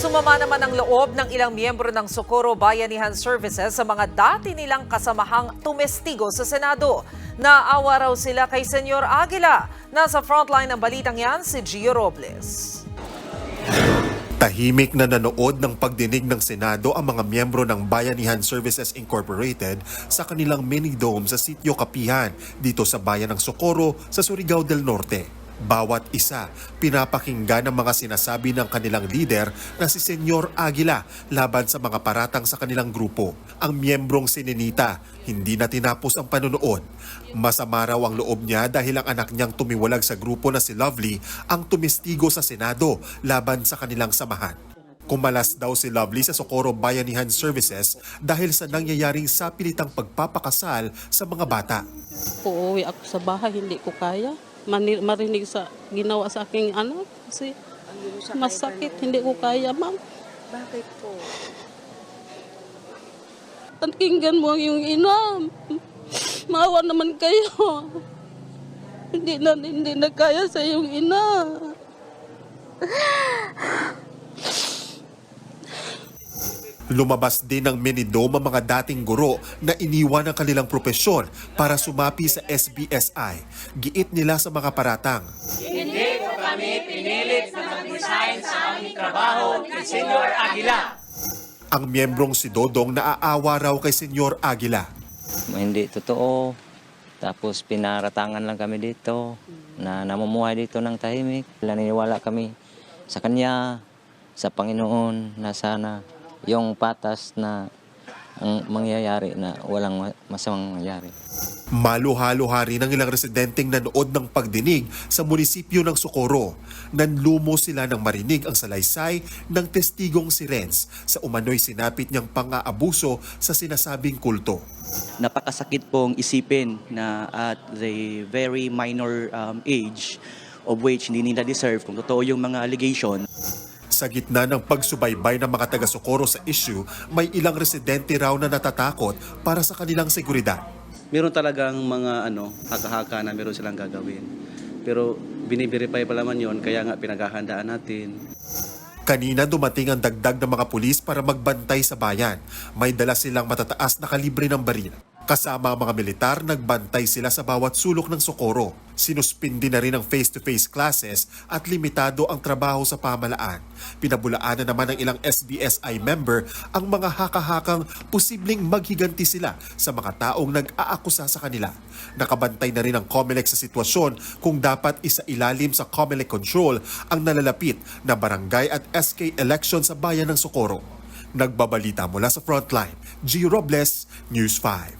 Sumama naman ang loob ng ilang miyembro ng Socorro Bayanihan Services sa mga dati nilang kasamahang tumestigo sa Senado. Naawa raw sila kay Senyor Aguila. Nasa frontline ng balitang yan si Gio Robles. Tahimik na nanood ng pagdinig ng Senado ang mga miyembro ng Bayanihan Services Incorporated sa kanilang mini dome sa Sitio Kapihan dito sa bayan ng Socorro sa Surigao del Norte. Bawat isa, pinapakinggan ang mga sinasabi ng kanilang leader na si Senyor Aguila laban sa mga paratang sa kanilang grupo. Ang miyembrong sininita, hindi na tinapos ang panonood. Masama raw ang loob niya dahil ang anak niyang tumiwalag sa grupo na si Lovely ang tumistigo sa Senado laban sa kanilang samahan. Kumalas daw si Lovely sa Socorro Bayanihan Services dahil sa nangyayaring sapilitang pagpapakasal sa mga bata. Uuwi ako sa bahay, hindi ko kaya. Mani- marinig sa ginawa sa aking anak kasi masakit, hindi ko kaya, ma'am. Bakit po? Pakinggan mo ang iyong ina. Maawa naman kayo. Hindi na, hindi na kaya sa iyong ina. Lumabas din ng Minidome ang mga dating guro na iniwan ang kanilang propesyon para sumapi sa SBSI. Giit nila sa mga paratang. Ang miyembrong si Dodong naaawa raw kay Senyor Aguila. Hindi totoo. Tapos pinaratangan lang kami dito na namumuhay dito ng tahimik. Naniniwala kami sa Kanya, sa Panginoon na sana yung patas na ang mangyayari na walang ma- masamang mangyayari. Maluhalo rin ang ilang residenteng nanood ng pagdinig sa munisipyo ng Socorro. Nanlumo sila ng marinig ang salaysay ng testigong si Renz sa umano'y sinapit niyang pang-aabuso sa sinasabing kulto. napakasakit pong isipin na at the very minor um, age of which hindi nila deserve kung totoo yung mga allegation. Sa gitna ng pagsubaybay ng mga taga-Socorro sa issue, may ilang residente raw na natatakot para sa kanilang seguridad. Meron talagang mga ano, haka-haka na meron silang gagawin. Pero biniverify pa naman yon kaya nga pinaghahandaan natin. Kanina dumating ang dagdag ng mga pulis para magbantay sa bayan. May dala silang matataas na kalibre ng baril. Kasama ang mga militar, nagbantay sila sa bawat sulok ng Socorro. Sinuspindi na rin ang face-to-face classes at limitado ang trabaho sa pamalaan. Pinabulaanan naman ng ilang SBSI member ang mga haka-hakang posibleng maghiganti sila sa mga taong nag-aakusa sa kanila. Nakabantay na rin ang COMELEC sa sitwasyon kung dapat isa ilalim sa COMELEC control ang nalalapit na barangay at SK election sa bayan ng Socorro. Nagbabalita mula sa Frontline, G. Robles, News 5.